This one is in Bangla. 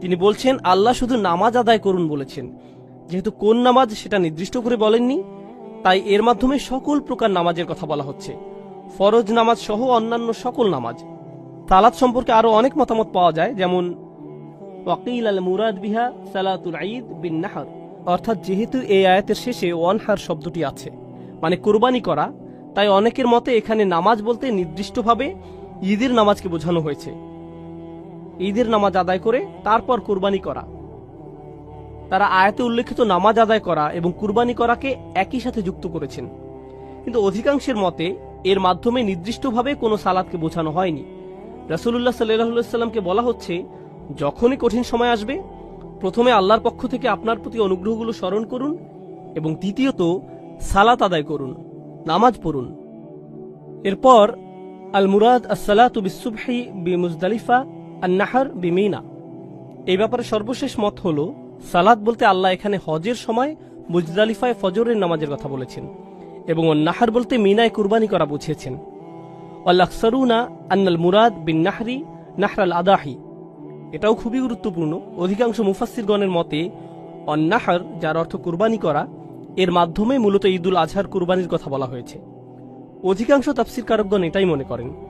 তিনি বলছেন, আল্লাহ শুধু নামাজ আদায় করুন বলেছেন। যেহেতু কোন নামাজ সেটা নির্দিষ্ট করে বলেননি, তাই এর মাধ্যমে সকল প্রকার নামাজের কথা বলা হচ্ছে। ফরজ নামাজ সহ অন্যান্য সকল নামাজ। তালাত সম্পর্কে আরও অনেক মতামত পাওয়া যায়, যেমন, ওয়াকিল আল মুরাদ বিন অর্থাৎ যেহেতু এই আয়াতের শেষে ওয়ানহার শব্দটি আছে মানে কোরবানি করা তাই অনেকের মতে এখানে নামাজ বলতে নির্দিষ্টভাবে ঈদের নামাজকে বোঝানো হয়েছে। ঈদের নামাজ আদায় করে তারপর কুরবানি করা। তারা আয়াতে উল্লেখিত নামাজ আদায় করা এবং কুরবানি করাকে একই সাথে যুক্ত করেছেন। কিন্তু অধিকাংশের মতে এর মাধ্যমে নির্দিষ্টভাবে কোনো সালাদকে বোঝানো হয়নি। রাসুল্লাহ সাল্লাহ সাল্লামকে বলা হচ্ছে, যখনই কঠিন সময় আসবে, প্রথমে আল্লাহর পক্ষ থেকে আপনার প্রতি অনুগ্রহগুলো স্মরণ করুন এবং দ্বিতীয়ত সালাত আদায় করুন। নামাজ পড়ুন। এরপর আল মুরাদ আসসালাতু বিসুবহি বি মুজদালিফা আর নাহার বিমিনা। এই ব্যাপারে সর্বশেষ মত হল, সালাত বলতে আল্লাহ এখানে হজের সময় মুজদালিফায় ফজরের নামাজের কথা বলেছেন এবং নাহার বলতে মিনায় কুরবানি করা বুঝিয়েছেন। আল্লাহসারুনা আন্নাল মুরাদ বিন নাহরি নাহরাল আদাহি। এটাও খুবই গুরুত্বপূর্ণ। অধিকাংশ মুফাসিরগণের মতে, অন্নাহার, যার অর্থ কুরবানি করা এর মাধ্যমে মূলত ঈদুল আজহার কুরবানির কথা বলা হয়েছে। অধিকাংশ তাফসির কারকগণ এটাই মনে করেন।